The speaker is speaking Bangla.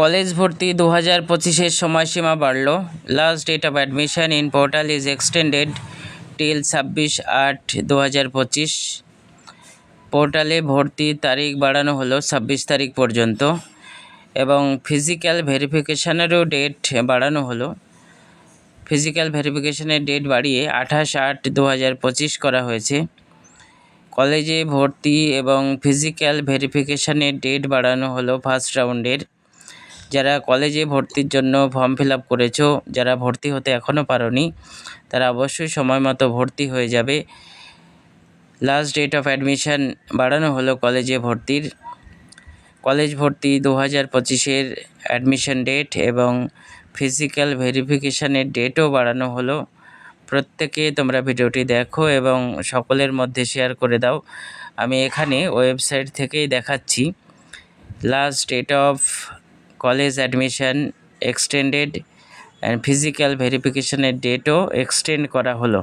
কলেজ ভর্তি দু হাজার পঁচিশের সময়সীমা বাড়ল। Last date of admission in portal is extended till ছাব্বিশ আট দু হাজার পঁচিশ। পোর্টালে ভর্তির তারিখ বাড়ানো হলো ছাব্বিশ তারিখ পর্যন্ত এবং ফিজিক্যাল ভেরিফিকেশানেরও ডেট বাড়ানো হলো। ফিজিক্যাল ভেরিফিকেশনের ডেট বাড়িয়ে আঠাশ আট দু হাজার পঁচিশ করা হয়েছে। কলেজে ভর্তি এবং ফিজিক্যাল ভেরিফিকেশানের ডেট বাড়ানো হলো ফার্স্ট রাউন্ডের যারা কলেজে ভর্তির জন্য ফর্ম ফিল আপ করেছ, যারা ভর্তি হতে এখনও পারোনি, তারা অবশ্যই সময় মতো ভর্তি হয়ে যাবে। লাস্ট ডেট অফ অ্যাডমিশান বাড়ানো হলো কলেজে ভর্তির। কলেজ ভর্তি দু হাজার পঁচিশের অ্যাডমিশন ডেট এবং ফিজিক্যাল ভেরিফিকেশানের ডেটও বাড়ানো হলো। প্রত্যেকে তোমরা ভিডিওটি দেখো এবং সকলের মধ্যে শেয়ার করে দাও। আমি এখানে ওয়েবসাইট থেকেই দেখাচ্ছি। Last date of college admission extended and physical ভেরিফিকেশনের ডেটও এক্সটেন্ড করা হলো।